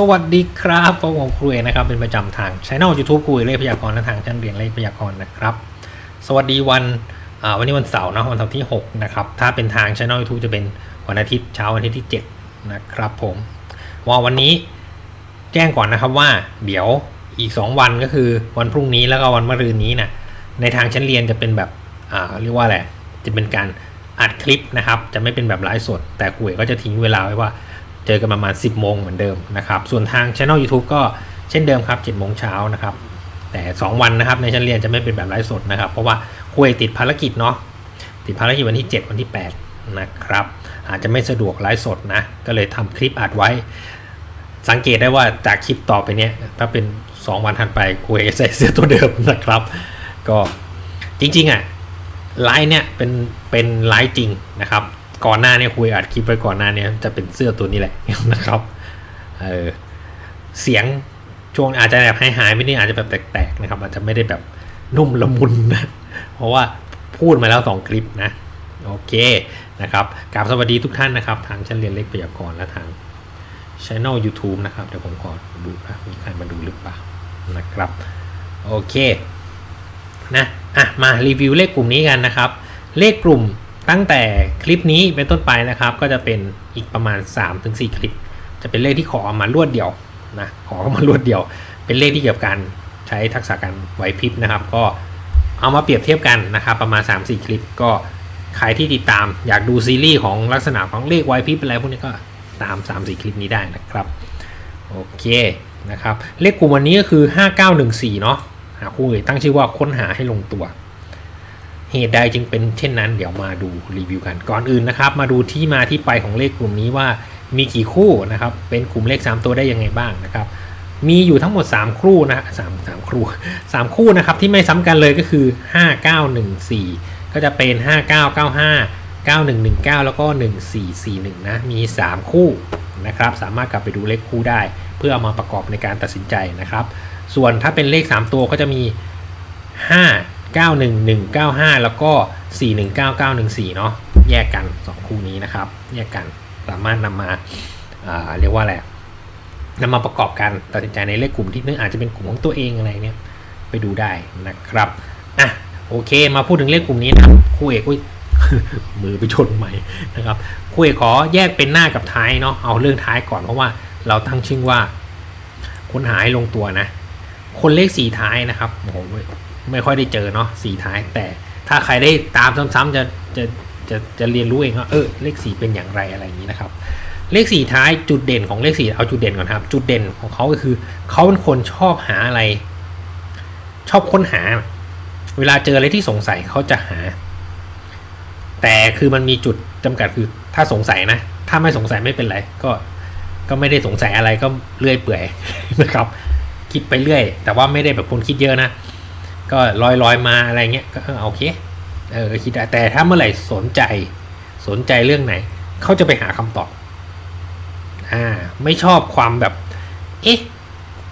สวัสดีครับพบกับครูเอนะครับ เป็นประจำทางช่อง YouTube ครูเอเลขพยากรณ์และทางชั้นเรียนเลขพยากรณ์นะครับ สวัสดีวันวันนี้วันเสาร์นะวันเสาร์ที่ 6 นะครับ ถ้าเป็นทางช่อง YouTube จะเป็นวันอาทิตย์เช้าวันอาทิตย์ที่ 7 นะครับผมว่าวันนี้แจ้งก่อนนะครับว่าเดี๋ยวอีก 2 วันก็คือวันพรุ่งนี้แล้วก็วันมะรืนนี้นะในทางชั้นเรียนจะเป็นแบบอ่าเรียกว่าอะไรจะเป็นการอัดคลิปนะครับ จะไม่เป็นแบบไลฟ์สด แต่ครูเอก็จะทิ้งเวลาไว้ว่า เจอกันประมาณ 10 โมงเหมือนเดิมนะครับ ส่วนทาง c h anel YouTube ก็เช่นเดิมครับ7โมงเช้านะครับ แต่ 2 วันนะครับในชั้นเรียนจะไม่เป็นแบบไลฟ์สดนะครับ เพราะว่าคุยติดภารกิจเนาะติดภารกิจวันที่ 7 วันที่ 8 นะครับ อาจจะไม่สะดวกไลฟ์สดนะ ก็เลยทำคลิปอัดไว้ สังเกตได้ว่าจากคลิปต่อไปเนี้ยถ้าเป็น 2 วันถัดไปคุยใส่เสื้อตัวเดิมนะครับ ก็จริงๆอะไลฟ์เนี่ยเป็นเป็นไลฟ์จริงนะครับ ก่อนหน้าเนี่ยคุยอัดคลิปไว้ก่อนหน้าเนี่ยจะเป็นเสื้อตัวนี้แหละนะครับเออเสียงช่วงอาจจะแบบหายหายๆไปนี่อาจจะแบบแตกๆนะครับ อาจจะไม่ได้แบบนุ่มละมุนนะเพราะว่าพูดมาแล้วสองคลิปนะ โอเคนะครับกราบสวัสดีทุกท่านนะครับ ทางชั้นเรียนเล็กพยากรณ์และทางช่อง YouTube นะครับ เดี๋ยวผมขอดูนะมีใครมาดูหรือเปล่านะครับ โอเคนะอะมารีวิวเลขกลุ่มนี้กันนะครับ เลขกลุ่ม ตั้งแต่คลิปนี้เป็นต้นไปนะครับ ก็จะเป็นอีกประมาณ 3-4 คลิป จะเป็นเลขที่ขอมารวดเดียวนะขอมารวดเดียว เป็นเลขที่เกี่ยวกับการใช้ทักษะการไหวพริบนะครับ ก็เอามาเปรียบเทียบกันนะครับประมาณ 3-4 คลิป ก็ใครที่ติดตามอยากดูซีรีส์ของลักษณะของเลขไหวพริบอะไรพวกนี้ก็ตาม 3-4 คลิปนี้ได้นะครับโอเคนะครับเลขกลุ่มวันนี้ก็คือ 5914 เนาะหาคู่เอกตั้งชื่อว่าค้นหาให้ลงตัว เหตุใดจึงเป็นเช่นนั้น เดี๋ยวมาดูรีวิวกัน ก่อนอื่นนะครับ มาดูที่มาที่ไปของเลขกลุ่มนี้ว่ามีกี่คู่นะครับ เป็นกลุ่มเลข 3 ตัวได้ยังไงบ้างนะครับ มีอยู่ทั้งหมด 3 คู่นะสามสามคู่3คู่นะครับที่ไม่ซ้ำกันเลยก็คือ 5914 ก็จะเป็น 5995 9119 แล้วก็ 1441 นะ มี 3 คู่นะครับ สามารถกลับไปดูเลขคู่ได้ เพื่อเอามาประกอบในการตัดสินใจนะครับ ส่วนถ้าเป็นเลข 3 ตัวก็จะมี 5 9 1 1 9 5 แล้วก็ 4 1 9 9 1 4 เนาะแยกกัน 2 คู่นี้นะครับ แยกกันสามารถนำมาาเรียกว่าอะไรนำมาประกอบกันตัดสินใจในเลขกลุ่มที่นึงอาจจะเป็นกลุ่มของตัวเองอะไรเนี่ยไปดูได้นะครับอะโอเค มาพูดถึงเลขกลุ่มนี้นะคู่เอกอุ้ยมือไปชนใหม่นะครับคู่เอกขอแยกเป็นหน้ากับท้ายเนาะเอาเรื่องท้ายก่อนเพราะว่าเราตั้งชื่อว่า ค้นหาให้ลงตัวนะ คนเลขสีท้ายนะครับโอ้โห ไม่ค่อยได้เจอเนาะสีท้าย แต่ถ้าใครได้ตามซ้ำๆจะจะจะจะเรียนรู้เองว่าเออเลขสีเป็นอย่างไรอะไรอย่างนี้นะครับ เลขสีท้ายจุดเด่นของเลขสีเอาจุดเด่นก่อนครับ จุดเด่นของเขาก็คือเขาเป็นคนชอบหาอะไร ชอบค้นหา เวลาเจออะไรที่สงสัยเขาจะหา แต่คือมันมีจุดจำกัดคือถ้าสงสัยนะ ถ้าไม่สงสัยไม่เป็นไรก็ก็ไม่ได้สงสัยอะไรก็เลื่อยเปื่อยนะครับ คิดไปเรื่อย แต่ว่าไม่ได้แบบคนคิดเยอะนะ ก็ลอยลอยมาอะไรเงี้ยก็โอเคเออคิดได้แต่ถ้าเมื่อไหร่สนใจสนใจเรื่องไหน เขาจะไปหาคำตอบอ่าไม่ชอบความแบบ เอ๊ะ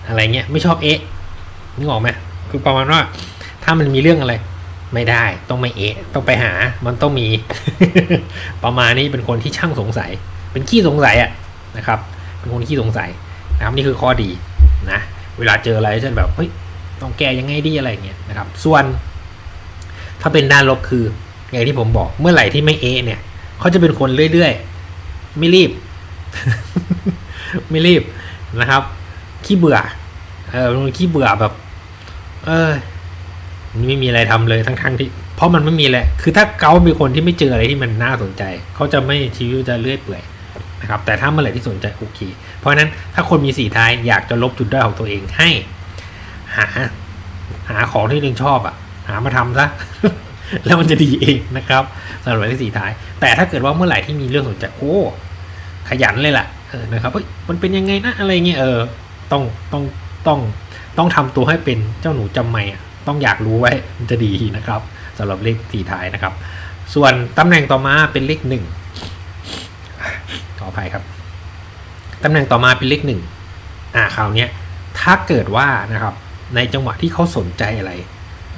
อะไรเงี้ยไม่ชอบเอ๊ะนึกออกไหมคือประมาณว่า ถ้ามันมีเรื่องอะไร ไม่ได้ต้องไม่เอ๊ะต้องไปหามันต้องมี ประมาณนี้เป็นคนที่ช่างสงสัย เป็นขี้สงสัยอะนะครับ เป็นคนขี้สงสัยนะครับนี่คือข้อดีนะ เวลาเจออะไรเช่นแบบเฮ้ย ต้องแก้ยังไงดีอะไรเงี้ยนะครับ ส่วน ถ้าเป็นด้านลบคืออย่างที่ผมบอกเมื่อไหร่ที่ไม่เอเนี่ยเขาจะเป็นคนเรื่อยๆ ไม่รีบ ไม่รีบนะครับ ขี้เบื่อ เออขี้เบื่อแบบ เออไม่มีอะไรทำเลยทั้งๆที่ เพราะมันไม่มีแหละคือถ้าเขาเป็นคนที่ไม่เจออะไรที่มันน่าสนใจ เขาจะไม่ชีวิตจะเลื่อยเปื่อยนะครับ แต่ถ้าเมื่อไหร่ที่สนใจโอเค เพราะฉะนั้นถ้าคนมีสีท้ายอยากจะลบจุดด้อยของตัวเองให้ หา หาของที่ตัวเองชอบอะ่ะ หามาทำซะแล้วมันจะดีเองนะครับสำหรับที่สี่ท้าย แต่ถ้าเกิดว่าเมื่อไหร่ที่มีเรื่องสนใจโอ้ขยันเลยล่ะเออนะครับเฮ้ยมันเป็นยังไงนะอะไรเงี้ยเออต้องต้องต้องต้องทำตัวให้เป็นเจ้าหนูจำไม่อะต้องอยากรู้ไว้มันจะดีนะครับสำหรับเลขสี่ท้ายนะครับ ส่วนตำแหน่งต่อมาเป็นเลขหนึ่งขออภัยครับตำแหน่งต่อมาเป็นเลขหนึ่งอ่าคราวนี้ถ้าเกิดว่านะครับ ในจังหวะที่เขาสนใจอะไร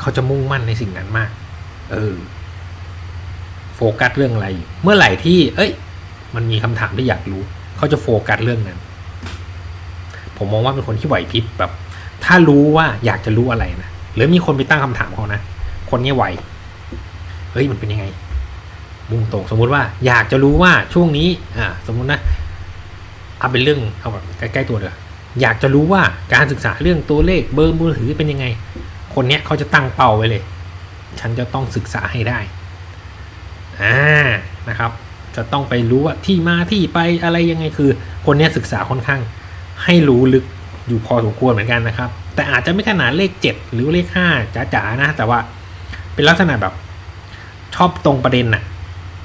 เขาจะมุ่งมั่นในสิ่งนั้นมาก เออ โฟกัสเรื่องอะไร เมื่อไหร่ที่ เอ้ย มันมีคำถามที่อยากรู้ เขาจะโฟกัสเรื่องนั้น ผมมองว่าเป็นคนที่ไหวพริบแบบ ถ้ารู้ว่าอยากจะรู้อะไรนะ หรือมีคนไปตั้งคำถามเขานะ คนนี้ไหว เฮ้ย มันเป็นยังไง มุ่งตรง สมมุติว่า อยากจะรู้ว่าช่วงนี้ อ่า สมมุตินะ เอาเป็นเรื่อง เอาแบบใกล้ๆตัวเถอะ อยากจะรู้ว่าการศึกษาเรื่องตัวเลขเบอร์มือถือเป็นยังไง คนเนี้ยเขาจะตั้งเป้าไว้เลย ฉันจะต้องศึกษาให้ได้อ่านะครับ จะต้องไปรู้ว่าที่มาที่ไปอะไรยังไงคือ คนเนี้ยศึกษาค่อนข้าง ให้รู้ลึกอยู่พอสมควรเหมือนกันนะครับ แต่อาจจะไม่ขนาดเลข 7 หรือเลข5จ๋าๆนะ แต่ว่าเป็นลักษณะแบบชอบตรงประเด็นน่ะ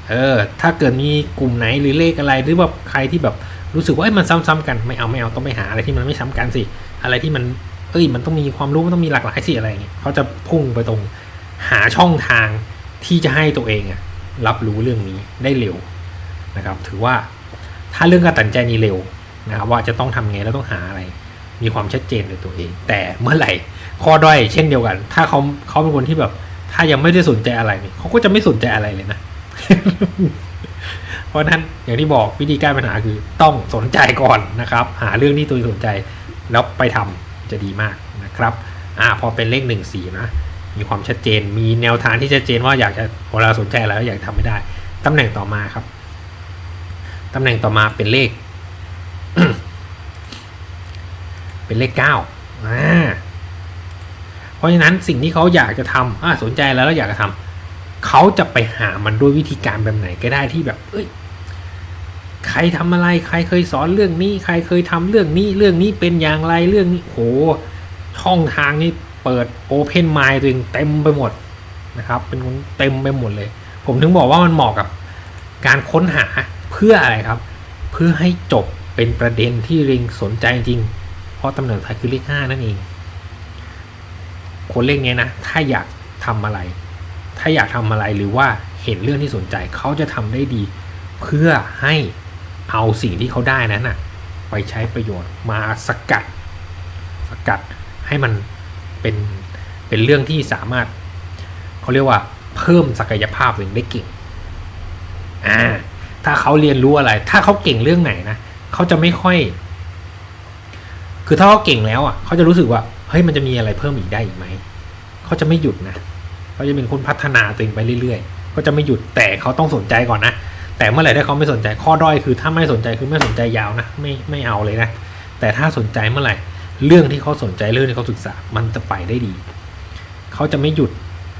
เออ ถ้าเกิดมีกลุ่มไหนหรือเลขอะไรหรือแบบใครที่แบบ รู้สึกว่ามันซ้ำๆกันไม่เอาไม่เอาต้องไปหาอะไรที่มันไม่ซ้ำกันสิอะไรที่มันเอ้ยมันต้องมีความรู้มันต้องมีหลากหลายสิอะไรอย่างเงี้ยเขาจะพุ่งไปตรงหาช่องทางที่จะให้ตัวเองอะรับรู้เรื่องนี้ได้เร็วนะครับ ถือว่าถ้าเรื่องการตัดใจนี้เร็วนะครับว่าจะต้องทำไงแล้วต้องหาอะไร มีความชัดเจนในตัวเอง แต่เมื่อไหร่ข้อด้อยเช่นเดียวกัน ถ้าเขาเขาเป็นคนที่แบบ ถ้ายังไม่ได้สนใจอะไรเขาก็จะไม่สนใจอะไรเลยนะ เพราะนั้นอย่างที่บอกวิธีแก้ปัญหาคือต้องสนใจก่อนนะครับ หาเรื่องที่ตัวเองสนใจแล้วไปทำจะดีมากนะครับอ่าพอเป็นเลขหนึ่งสี่นะมีความชัดเจนมีแนวทางที่ชัดเจนว่าอยากจะเวลาสนใจแล้วอยากทำไม่ได้ตำแหน่งต่อมาครับตำแหน่งต่อมาเป็นเลข เป็นเลขเก้าอ่าเพราะฉะนั้นสิ่งที่เขาอยากจะทำอ่าสนใจแล้วแล้วอยากจะทำเขาจะไปหามันด้วยวิธีการแบบไหนก็ได้ที่แบบ เอ้ย ใครทำอะไรใครเคยสอนเรื่องนี้ ใครเคยทำเรื่องนี้ เรื่องนี้เป็นอย่างไรเรื่องนี้โหช่องทางนี้เปิดโอเพนไมล์ตัวเองเต็มไปหมดนะครับ เป็นคนเต็มไปหมดเลย ผมถึงบอกว่ามันเหมาะกับการค้นหาเพื่ออะไรครับ เพื่อให้จบเป็นประเด็นที่ริงสนใจจริง เพราะตำแหน่งไทยคือเลขห้านั่นเอง คนเลขเนี้ยนะ ถ้าอยากทำอะไร ถ้าอยากทำอะไรหรือว่าเห็นเรื่องที่สนใจเขาจะทำได้ดี เพื่อให้ เอาสิ่งที่เขาได้นั้นน่ะไปใช้ประโยชน์มาสกัด สกัดให้มันเป็นเป็นเรื่องที่สามารถเขาเรียกว่าเพิ่มศักยภาพเองได้เก่งอ่าถ้าเขาเรียนรู้อะไร ถ้าเขาเก่งเรื่องไหนนะเขาจะไม่ค่อย คือถ้าเขาเก่งแล้วอะเขาจะรู้สึกว่าเฮ้ยมันจะมีอะไรเพิ่มอีกได้อีกไหมเขาจะไม่หยุดนะเขาจะเป็นคนพัฒนาตัวเองไปเรื่อยๆ ก็จะไม่หยุดแต่เขาต้องสนใจก่อนนะ แต่เมื่อไหร่ที่เขาไม่สนใจข้อด้อยคือถ้าไม่สนใจคือไม่สนใจยาวนะไม่ไม่เอาเลยนะ แต่ถ้าสนใจเมื่อไหร่เรื่องที่เขาสนใจเรื่องที่เขาศึกษา มันจะไปได้ดี เขาจะไม่หยุด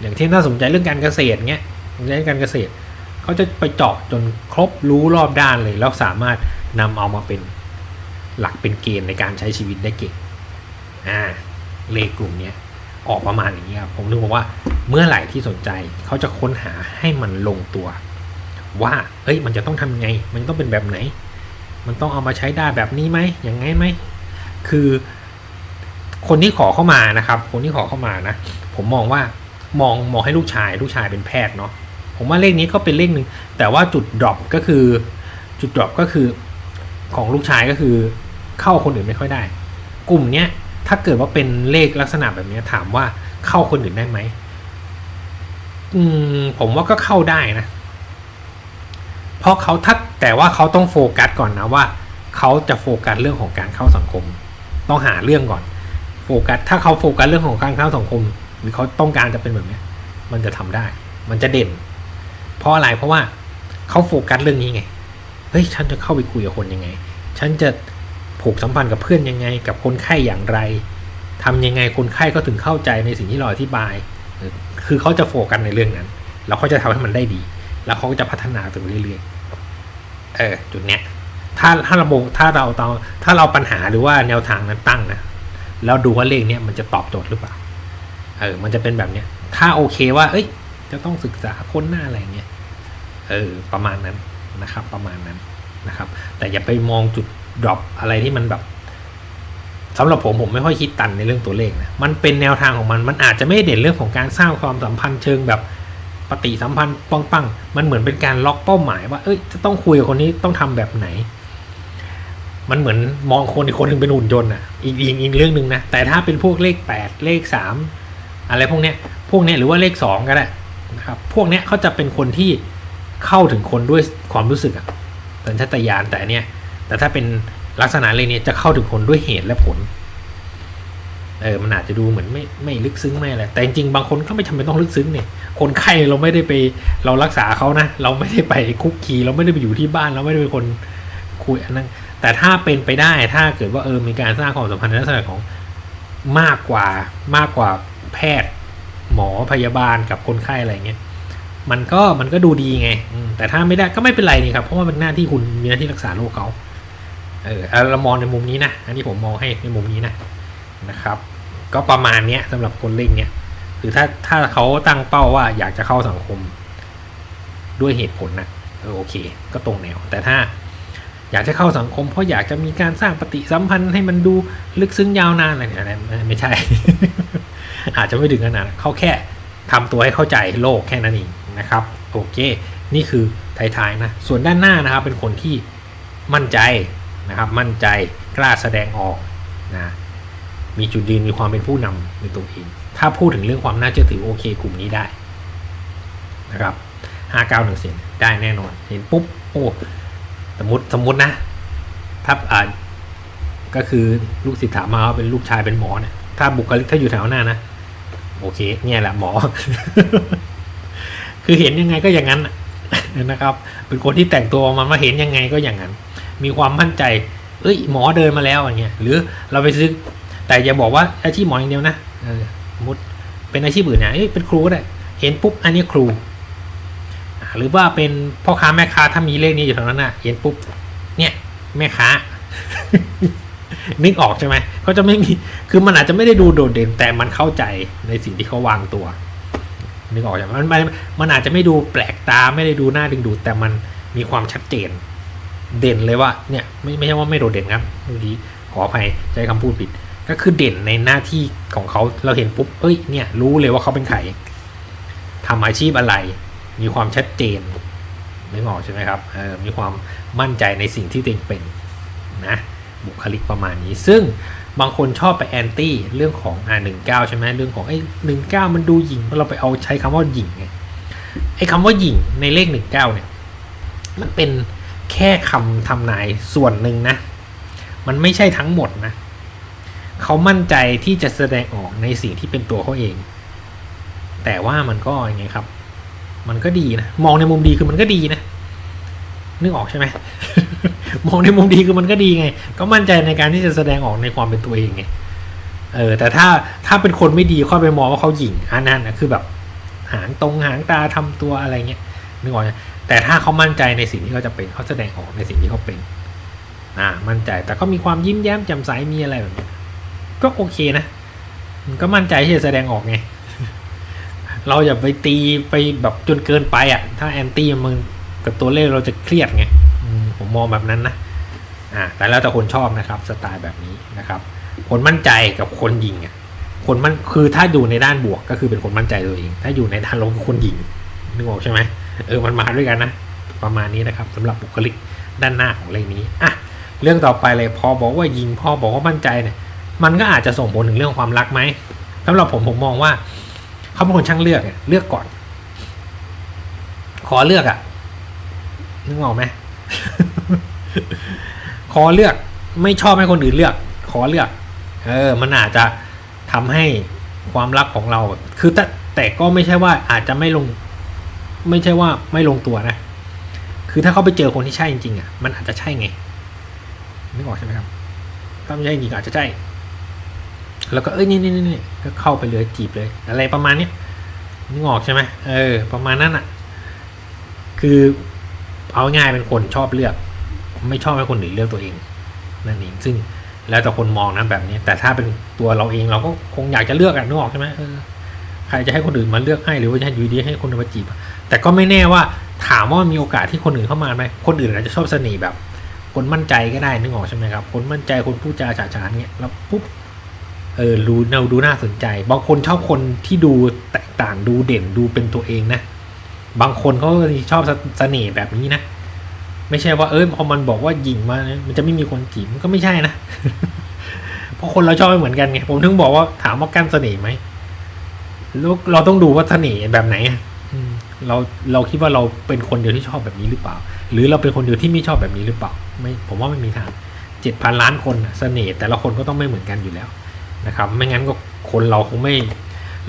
อย่างเช่นถ้าสนใจเรื่องการเกษตรเงี้ยสนใจเรื่องการเกษตรเขาจะไปเจาะจนครบรู้รอบด้านเลยแล้วสามารถนำเอามาเป็นหลักเป็นเกณฑ์ในการใช้ชีวิตได้เก่งอ่าเลขกลุ่มเนี้ยออกประมาณอย่างนี้ครับผมนึกว่าเมื่อไหร่ที่สนใจเขาจะค้นหาให้มันลงตัว ว่าเอ้ยมันจะต้องทำยังไง มันต้องเป็นแบบไหน มันต้องเอามาใช้ได้แบบนี้ไหมอย่างไงไหมคือ คนที่ขอเข้ามานะครับ คนที่ขอเข้ามานะผมมองว่ามองมองให้ลูกชาย ลูกชายเป็นแพทย์เนาะผมว่าเลขนี้ก็เป็นเลขหนึ่งแต่ว่าจุดดรอปก็คือ จุดดรอปก็คือของลูกชายก็คือเข้าคนอื่นไม่ค่อยได้ กลุ่มเนี้ยถ้าเกิดว่าเป็นเลขลักษณะแบบนี้ถามว่าเข้าคนอื่นได้ไหมอืมผมว่าก็เข้าได้นะ เพราะเขาถ้าแต่ว่าเขาต้องโฟกัสก่อนนะว่าเขาจะโฟกัสเรื่องของการเข้าสังคม ต้องหาเรื่องก่อน โฟกัสถ้าเขาโฟกัสเรื่องของการเข้าสังคม หรือเขาต้องการจะเป็นแบบนี้มันจะทำได้ มันจะเด่น เพราะอะไรเพราะว่าเขาโฟกัสเรื่องนี้ไงเฮ้ยฉันจะเข้าไปคุยกับคนยังไง ฉันจะผูกสัมพันธ์กับเพื่อนยังไง กับคนไข้อย่างไรทำยังไงคนไข้ก็ถึงเข้าใจในสิ่งที่เราอธิบาย คือเขาจะโฟกัสในเรื่องนั้น แล้วเขาจะทำให้มันได้ดี แล้วเขาก็จะพัฒนาตัวเรื่อยๆ เออจุดเนี้ยถ้าถ้าเราถ้าเราเราถ้าเราปัญหาหรือว่าแนวทางนั้นตั้งนะแล้วดูว่าเลขเนี้ยมันจะตอบโจทย์หรือเปล่าเออมันจะเป็นแบบเนี้ย ถ้าโอเคว่า เอ้ย จะต้องศึกษาค้นหน้าอะไรเงี้ยเออประมาณนั้นนะครับ ประมาณนั้นนะครับ แต่อย่าไปมองจุดดรอปอะไรที่มันแบบสำหรับผมผมไม่ค่อยคิดตันในเรื่องตัวเลขนะมันเป็นแนวทางของมันมันอาจจะไม่เด่นเรื่องของการสร้างความสัมพันธ์เชิงแบบ ปฏิสัมพันธ์ปังมันเหมือนเป็นการล็อกเป้าหมายว่า เอ้ยจะต้องคุยกับคนนี้ต้องทำแบบไหน มันเหมือนมองคนอีกคนหนึ่งเป็นหุ่นยนต์อะอีกอีกอีกเรื่องหนึ่งนะแต่ถ้าเป็นพวกเลขแปดเลขสามอะไรพวกเนี้ยพวกเนี้ยหรือว่าเลขสองก็ได้นะครับพวกเนี้ยเขาจะเป็นคนที่เข้าถึงคนด้วยความรู้สึกอะสัญชาตญาณแต่เนี้ยแต่ถ้าเป็นลักษณะเลขนี้จะเข้าถึงคนด้วยเหตุและผล เออมันอาจจะดูเหมือนไม่ไม่ลึกซึ้งไม่อะไรแต่จริงๆบางคนก็ไม่จำเป็นต้องลึกซึ้งเนี่ยคนไข้เราไม่ได้ไปเรารักษาเขานะ เราไม่ได้ไปคุกคีเราไม่ได้ไปอยู่ที่บ้านเราไม่ได้เป็นคนคุยอันนั้นแต่ถ้าเป็นไปได้ถ้าเกิดว่าเออมีการสร้างความสัมพันธ์ในลักษณะของมากกว่ามากกว่าแพทย์หมอพยาบาลกับคนไข้อะไรเงี้ยมันก็มันก็ดูดีไง แต่ถ้าไม่ได้ก็ไม่เป็นไรนี่ครับ เพราะว่าเป็นหน้าที่คุณมีหน้าที่รักษาโรคเขาเออเรามองในมุมนี้นะ อันนี้ผมมองให้ในมุมนี้นะนะครับ ก็ประมาณเนี้ยสำหรับคนเล่งเนี่ยคือถ้าถ้าเขาตั้งเป้าว่าอยากจะเข้าสังคมด้วยเหตุผลนะเออโอเค ก็ตรงแนว แต่ถ้าอยากจะเข้าสังคม เพราะอยากจะมีการสร้างปฏิสัมพันธ์ให้มันดูลึกซึ้งยาวนานอะไรเนี่ยไม่ใช่ อาจจะไม่ถึงขนาดนั้นเขาแค่ทำตัวให้เข้าใจโลกแค่นั้นเองนะครับโอเค นี่คือท้ายๆนะส่วนด้านหน้านะครับเป็นคนที่มั่นใจนะครับมั่นใจกล้าแสดงออกนะ มีจุดยืนมีความเป็นผู้นำในตัวเอง ถ้าพูดถึงเรื่องความน่าเชื่อถือโอเคกลุ่มนี้ได้นะครับห้าเก้าหนึ่งเสียงได้แน่นอน เห็นปุ๊บ โอ้ สมมติสมมตินะถ้าอ่าก็คือลูกศิษย์ถามมาว่าเป็นลูกชายเป็นหมอเนี่ย ถ้าบุคลิกถ้าอยู่แถวหน้านะ โอเค เนี่ยแหละหมอ คือเห็นยังไงก็อย่างนั้นนะนะครับ เป็นคนที่แต่งตัวออกมามาเห็นยังไงก็อย่างนั้น มีความมั่นใจ เอ้ย หมอเดินมาแล้วอย่างเงี้ย หรือเราไปซื้อ แต่อย่าบอกว่าอาชีพหมออย่างเดียวนะเออสมมติเป็นอาชีพอื่นเนี่ยเอ้ยเป็นครูก็ได้เห็นปุ๊บอันนี้ครูอ่าหรือว่าเป็นพ่อค้าแม่ค้าถ้ามีเลขนี้อยู่ตรงนั้นน่ะเห็นปุ๊บเนี่ยแม่ค้านึกออกใช่ไหมเขาจะไม่มีคือมันอาจจะไม่ได้ดูโดดเด่นแต่มันเข้าใจในสิ่งที่เขาวางตัวนึกออกใช่ไหมมันมันมันอาจจะไม่ดูแปลกตาไม่ได้ดูน่าดึงดูดแต่มันมีความชัดเจน เด่นเลยว่าเนี่ยไม่ไม่ใช่ว่าไม่โดดเด่นครับเมื่อกี้ขออภัยใช้คำพูดผิด ก็คือเด่นในหน้าที่ของเขาเราเห็นปุ๊บเอ้ยเนี่ยรู้เลยว่าเขาเป็นใครทำอาชีพอะไร มีความชัดเจนนึกออกใช่ไหมครับเออมีความมั่นใจในสิ่งที่ตัวเองเป็นนะบุคลิกประมาณนี้ ซึ่งบางคนชอบไปแอนตี้เรื่องของอ่าหนึ่งเก้าใช่ไหมเรื่องของไอ้หนึ่งเก้ามันดูหยิ่งเราไปเอาใช้คำว่าหยิ่งไงไอ้คำว่าหยิ่งในเลขหนึ่งเก้าเนี่ยมันเป็นแค่คำทำนายส่วนหนึ่งนะ มันไม่ใช่ทั้งหมดนะ เขามั่นใจที่จะแสดงออกในสิ่งที่เป็นตัวเขาเอง แต่ว่ามันก็ยังไงครับ มันก็ดีนะ มองในมุมดีคือมันก็ดีนะ นึกออกใช่ไหม มองในมุมดีคือมันก็ดีไง ก็มั่นใจในการที่จะแสดงออกในความเป็นตัวเองไง เออ แต่ถ้าถ้าเป็นคนไม่ดีค่อยไปมองว่าเขาหยิ่งอันนั้นนะคือแบบ หางตรงหางตาทำตัวอะไรเงี้ย นึกออกไหมแต่ถ้าเขามั่นใจในสิ่งที่เขาจะเป็นเขาแสดงออกในสิ่งที่เขาเป็น อ่า มั่นใจ แต่ก็มีความยิ้มแย้มแจ่มใส มีอะไรแบบนี้ ก็โอเคนะ มันก็มั่นใจที่จะแสดงออกไง เราอย่าไปตีไปแบบจนเกินไปอะ ถ้าแอนตี้มันกับตัวเลขเราจะเครียดไงผมมองแบบนั้นนะอ่าแต่แล้วแต่คนชอบนะครับ สไตล์แบบนี้นะครับ คนมั่นใจกับคนยิงอะคนมันคือถ้าอยู่ในด้านบวกก็คือเป็นคนมั่นใจตัวเอง ถ้าอยู่ในด้านลบคือคนยิงนึกออกใช่ไหมเออมันมาด้วยกันนะ ประมาณนี้นะครับสำหรับบุคลิกด้านหน้าของเลขนี้อะเรื่องต่อไปเลยพอบอกว่ายิงพอบอกว่ามั่นใจเนี่ย มันก็อาจจะส่งผลถึงเรื่องความรักไหมสำหรับผมผมมองว่าเขาเป็นคนช่างเลือกเนี่ยเลือกก่อน ขอเลือกอะนึกออกไหมขอเลือกไม่ชอบให้คนอื่นเลือก ขอเลือก เออ มันอาจจะทำให้ความรักของเรา คือแต่แต่ก็ไม่ใช่ว่าอาจจะไม่ลง ไม่ใช่ว่าไม่ลงตัวนะ คือถ้าเขาไปเจอคนที่ใช่จริงๆอะ มันอาจจะใช่ไงนึกออกใช่ไหมครับ ถ้าไม่ใช่จริงอาจจะใช่ แล้วก็เอ้ยนี่นี่นี่ก็เข้าไปเลยจีบเลย อะไรประมาณนี้นึกออกใช่ไหมเออ ประมาณนั้นอะ คือเอาง่ายเป็นคนชอบเลือก ไม่ชอบให้คนอื่นเลือกตัวเองนั่นเองซึ่งแล้วแต่คนมองนะแบบนี้ แต่ถ้าเป็นตัวเราเองเราก็คงอยากจะเลือกอะนึกออกใช่ไหมเออใครจะให้คนอื่นมาเลือกให้หรือว่าจะให้อยูดีให้คนมาจีบ แต่ก็ไม่แน่ว่าถามว่ามีโอกาสที่คนอื่นเข้ามาไหมคนอื่นอาจจะชอบเสน่ห์แบบ คนมั่นใจก็ได้นึกออกใช่ไหมครับ คนมั่นใจคนพูดจาฉาฉานเงี้ยแล้วปุ๊บ เออรู้เราดูน่าสนใจ บางคนชอบคนที่ดูแตกต่างดูเด่นดูเป็นตัวเองนะ บางคนเขาก็ชอบเสน่ห์แบบนี้นะ ไม่ใช่ว่าเออพอมันบอกว่าหญิงมาเนี่ยมันจะไม่มีคนจีบมันก็ไม่ใช่นะ เพราะคนเราชอบไม่เหมือนกันไงผมถึงบอกว่าถามว่ากั้นเสน่ห์ไหมเราเราต้องดูว่าเสน่ห์แบบไหนเราเราคิดว่าเราเป็นคนเดียวที่ชอบแบบนี้หรือเปล่า หรือเราเป็นคนเดียวที่ไม่ชอบแบบนี้หรือเปล่า ไม่ผมว่าไม่มีทางเจ็ดพันล้านคนเสน่ห์แต่ละคนก็ต้องไม่เหมือนกันอยู่แล้ว นะครับ ไม่งั้นก็คนเราคงไม่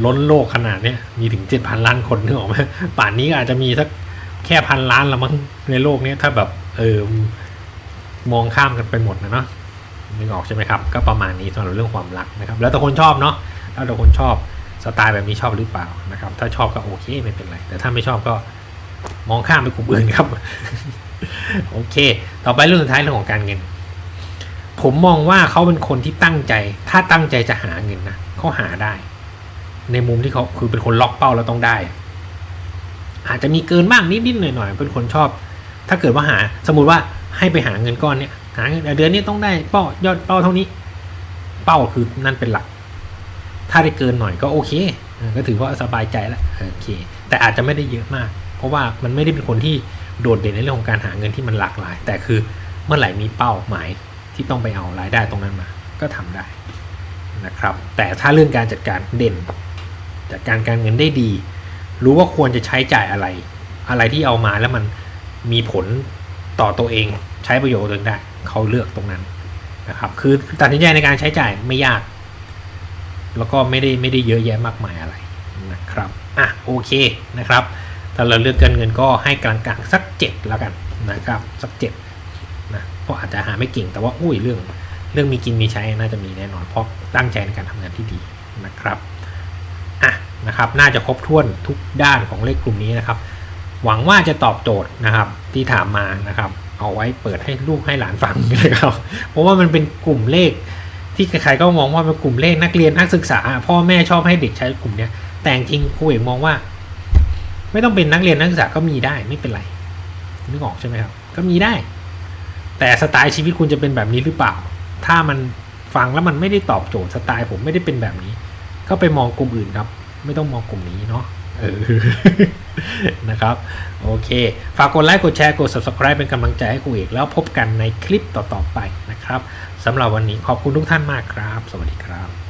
ล้นโลกขนาดเนี้ยมีถึงเจ็ดพันล้านคนนึกออกไหมป่านนี้อาจจะมีสักแค่พันล้านละมั้งในโลกนี้ถ้าแบบเออมองข้ามกันไปหมดนะเนาะนึกออกใช่ไหมครับ ก็ประมาณนี้สำหรับเรื่องความรักนะครับ แล้วแต่คนชอบเนาะแล้วแต่คนชอบสไตล์แบบนี้ชอบหรือเปล่านะครับ ถ้าชอบก็โอเคไม่เป็นไร แต่ถ้าไม่ชอบก็มองข้ามไปกลุ่มอื่นครับ โอเค ต่อไปเรื่องสุดท้ายเรื่องของการเงิน ผมมองว่าเขาเป็นคนที่ตั้งใจ ถ้าตั้งใจจะหาเงินนะเขาหาได้ ในมุมที่เขาคือเป็นคนล็อกเป้าแล้วต้องได้ อาจจะมีเกินบ้างนิดๆหน่อยๆเป็นคนชอบ ถ้าเกิดว่าหา สมมติว่าให้ไปหาเงินก้อนเนี้ยหาเงินเดือนนี้ต้องได้เป้ายอดเป้าเท่านี้ เป้าคือนั่นเป็นหลัก ถ้าได้เกินหน่อยก็โอเค ก็ถือว่าสบายใจแล้วโอเค แต่อาจจะไม่ได้เยอะมาก เพราะว่ามันไม่ได้เป็นคนที่โดดเด่นในเรื่องของการหาเงินที่มันหลากหลาย แต่คือเมื่อไหร่มีเป้าหมาย ที่ต้องไปเอารายได้ตรงนั้นมา ก็ทำได้นะครับ แต่ถ้าเรื่องการจัดการเด่น จัดการการเงินได้ดี รู้ว่าควรจะใช้จ่ายอะไร อะไรที่เอามาแล้วมันมีผลต่อตัวเอง ใช้ประโยชน์ตัวเองได้ เขาเลือกตรงนั้นนะครับ คือตัดสินใจในการใช้จ่ายไม่ยาก แล้วก็ไม่ได้ไม่ได้เยอะแยะมากมายอะไรนะครับ อะโอเคนะครับ ถ้าเราเลือกการเงินก็ให้กลางๆสักเจ็ดแล้วกันนะครับ สักเจ็ด พราะอาจจะหาไม่เก่งแต่ว่าอุ้ยเรื่อง เรื่องมีกินมีใช้น่าจะมีแน่นอนเพราะตั้งใจในการทำงานที่ดีนะครับอะนะครับ น่าจะครบถ้วนทุกด้านของเลขกลุ่มนี้นะครับ หวังว่าจะตอบโจทย์นะครับที่ถามมานะครับ เอาไว้เปิดให้ลูกให้หลานฟังนะครับ เพราะว่ามันเป็นกลุ่มเลข ที่ใครๆก็มองว่าเป็นกลุ่มเลขนักเรียนนักศึกษา พ่อแม่ชอบให้เด็กใช้กลุ่มนี้แต่จริงครูเอกมองว่า ไม่ต้องเป็นนักเรียนนักศึกษาก็มีได้ไม่เป็นไรนึกออกใช่ไหมครับ ก็มีได้ แต่สไตล์ชีวิตคุณจะเป็นแบบนี้หรือเปล่า ถ้ามันฟังแล้วมันไม่ได้ตอบโจทย์สไตล์ผมไม่ได้เป็นแบบนี้ ก็ไปมองกลุ่มอื่นครับ ไม่ต้องมองกลุ่มนี้เนาะนะครับ โอเค ฝากกดไลค์กดแชร์กด subscribe เป็นกำลังใจให้ครูเอกแล้วพบกันในคลิปต่อ ๆ ไปนะครับสำหรับวันนี้ขอบคุณทุกท่านมากครับ สวัสดีครับ